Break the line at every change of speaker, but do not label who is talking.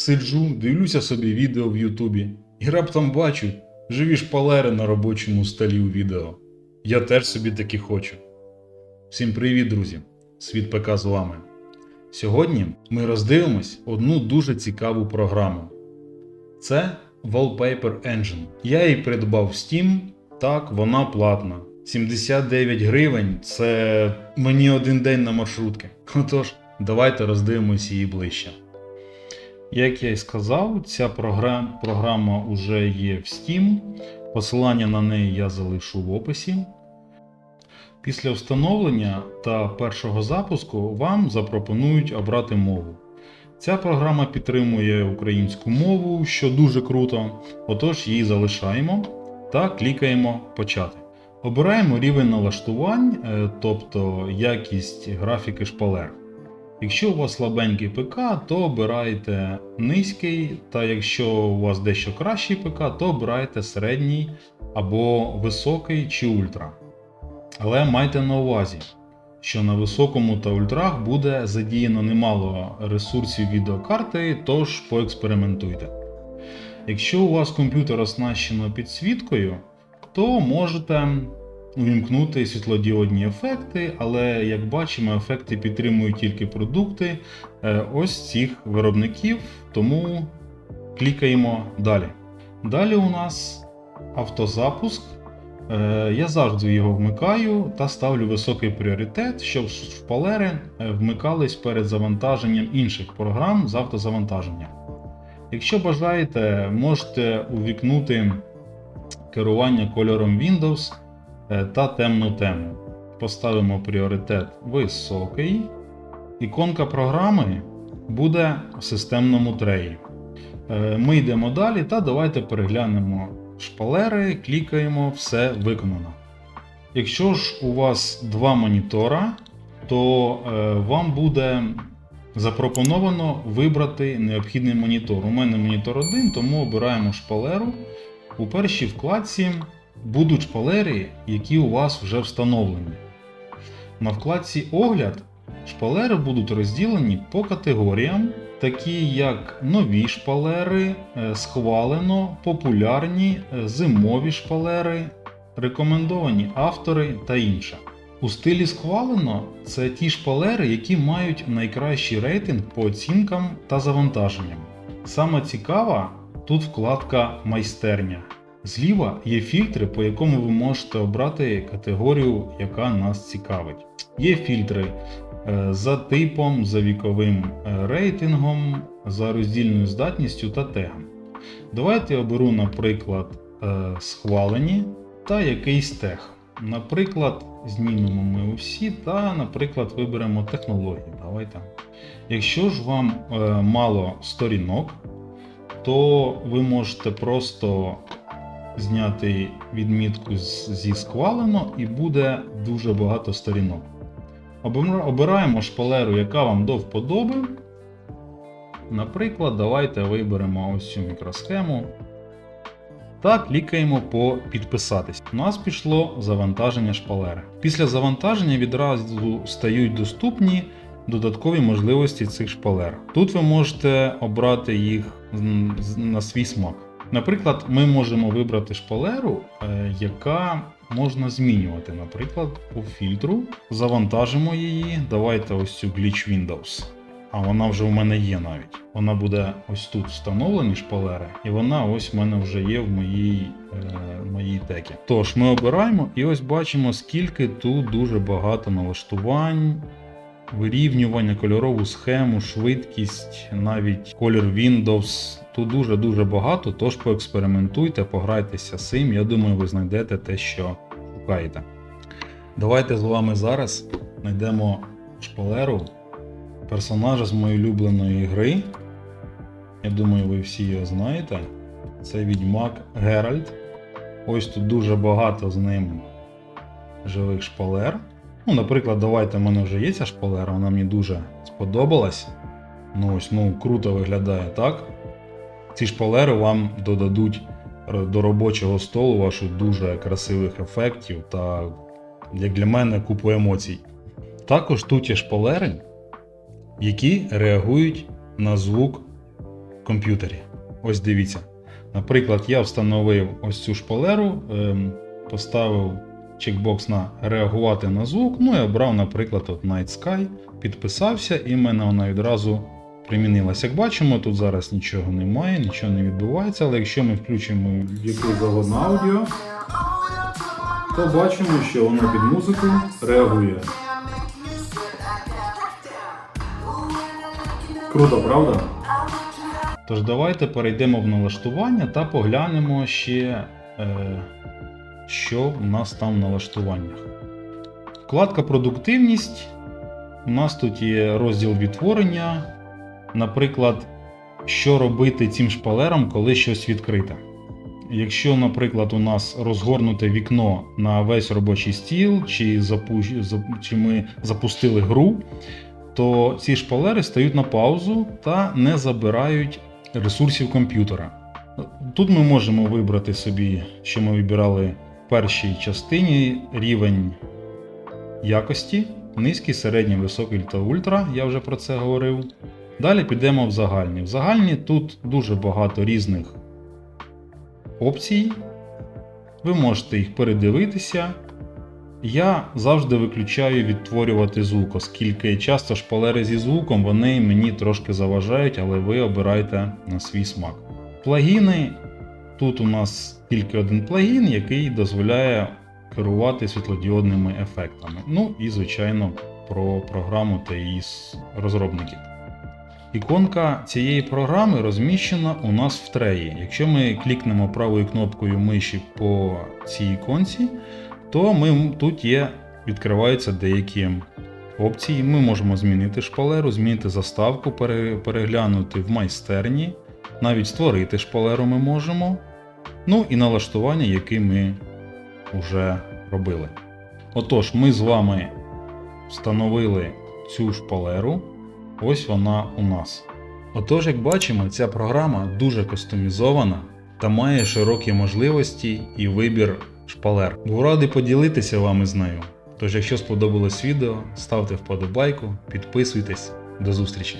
сиджу, дивлюся собі відео в Ютубі і раптом бачу живі шпалери на робочому столі у відео. Я теж собі такі хочу. Всім привіт, друзі! Світ ПК з вами. Сьогодні ми роздивимось одну дуже цікаву програму. Це Wallpaper Engine. Я її придбав в Steam. Так, вона платна. 79 гривень це мені один день на маршрутки. Отож, давайте роздивимось її ближче. Як я й сказав, ця програма, програма вже є в Steam. Посилання на неї я залишу в описі. Після встановлення та першого запуску вам запропонують обрати мову. Ця програма підтримує українську мову, що дуже круто. Отож її залишаємо та клікаємо Почати. Обираємо рівень налаштувань, е, тобто якість графіки шпалер. Якщо у вас слабенький ПК, то обирайте низький, та якщо у вас дещо кращий ПК, то обирайте середній або високий чи ультра. Але майте на увазі, що на високому та ультрах буде задіяно немало ресурсів відеокарти, тож поекспериментуйте. Якщо у вас комп'ютер оснащено підсвіткою, то можете увімкнути світлодіодні ефекти, але як бачимо, ефекти підтримують тільки продукти е, ось цих виробників, тому клікаємо далі. Далі у нас автозапуск. Е, Я завжди його вмикаю та ставлю високий пріоритет, щоб шпалери е, вмикались перед завантаженням інших програм з автозавантаження. Якщо бажаєте, можете увікнути керування кольором Windows та темну тему. Поставимо пріоритет високий. Іконка програми буде в системному треї. Е, Ми йдемо далі та давайте переглянемо шпалери, клікаємо, все виконано. Якщо ж у вас два монітора, то е, вам буде запропоновано вибрати необхідний монітор. У мене монітор один, тому обираємо шпалеру. У першій вкладці будуть шпалери, які у вас вже встановлені. На вкладці Огляд шпалери будуть розділені по категоріям, такі як нові шпалери, е, схвалено, популярні, е, зимові шпалери, рекомендовані автори та інше. У стилі схвалено це ті шпалери, які мають найкращий рейтинг по оцінкам та завантаженням. Саме цікава тут вкладка Майстерня. Зліва є фільтри, по якому ви можете обрати категорію, яка нас цікавить. Є фільтри е, за типом, за віковим е, рейтингом, за роздільною здатністю та тегом. Давайте я оберу, наприклад, е, схвалені та якийсь тег. Наприклад, знімемо ми усі та, наприклад, виберемо технології. Давайте. Якщо ж вам мало сторінок, то ви можете просто зняти відмітку зі схвалено і буде дуже багато сторінок. Обираємо шпалеру, яка вам до вподоби. Наприклад, давайте виберемо ось цю мікросхему. Та клікаємо по підписатись. У нас пішло завантаження шпалери. Після завантаження відразу стають доступні додаткові можливості цих шпалер. Тут ви можете обрати їх на свій смак. Наприклад, ми можемо вибрати шпалеру, е, яка можна змінювати. Наприклад, по фільтру завантажимо її. Давайте ось цю Glitch Windows. А вона вже у мене є навіть. Вона буде ось тут встановлені шпалери, і вона ось в мене вже є в моїй, е, моїй текі. Тож ми обираємо і ось бачимо, скільки тут дуже багато налаштувань, вирівнювання, кольорову схему, швидкість, навіть колір Windows. Тут дуже-дуже багато, тож поекспериментуйте, пограйтеся з цим. Я думаю, ви знайдете те, що шукаєте. Давайте з вами зараз знайдемо шпалеру персонажа з моєї улюбленої гри. Я думаю, ви всі його знаєте. Це відьмак Геральт. Ось тут дуже багато з ним живих шпалер. Ну, наприклад, давайте в мене вже є ця шпалера, вона мені дуже сподобалась. Ну ось, ну, круто виглядає, так? Ці шпалери вам додадуть до робочого столу ваших дуже красивих ефектів та, як для мене, купу емоцій. Також тут є шпалери, які реагують на звук комп'ютері. Ось дивіться. Наприклад, я встановив ось цю шпалеру, ем, поставив чекбокс на реагувати на звук, ну і обрав, наприклад, от Night Sky, підписався, і в мене вона відразу примінилась. Як бачимо, тут зараз нічого немає, нічого не відбувається, але якщо ми включимо якийсь заводне аудіо, то бачимо, що воно під музику реагує. Круто, правда? Тож давайте перейдемо в налаштування та поглянемо ще, е, що в нас там в налаштуваннях. Вкладка Продуктивність. У нас тут є розділ відтворення. Наприклад, що робити цим шпалерам, коли щось відкрите. Якщо, наприклад, у нас розгорнуте вікно на весь робочий стіл, чи, запу... чи ми запустили гру, то ці шпалери стають на паузу та не забирають ресурсів комп'ютера. Тут ми можемо вибрати собі, що ми вибирали першій частині рівень якості, низький, середній, високий та ультра, я вже про це говорив. Далі підемо в загальні. В загальні тут дуже багато різних опцій. Ви можете їх передивитися. Я завжди виключаю відтворювати звук, оскільки часто шпалери зі звуком вони мені трошки заважають, але ви обирайте на свій смак. Плагіни. Тут у нас тільки один плагін, який дозволяє керувати світлодіодними ефектами. Ну і, звичайно, про програму та її розробників. Іконка цієї програми розміщена у нас в треї. Якщо ми клікнемо правою кнопкою миші по цій іконці, то ми, тут є, відкриваються деякі опції. Ми можемо змінити шпалеру, змінити заставку, переглянути в майстерні, навіть створити шпалеру ми можемо. Ну і налаштування, які ми вже робили. Отож, ми з вами встановили цю шпалеру. Ось вона у нас. Отож, як бачимо, ця програма дуже кастомізована та має широкі можливості і вибір шпалер. Був радий поділитися вами з нею. Тож, якщо сподобалось відео, ставте вподобайку, підписуйтесь. До зустрічі!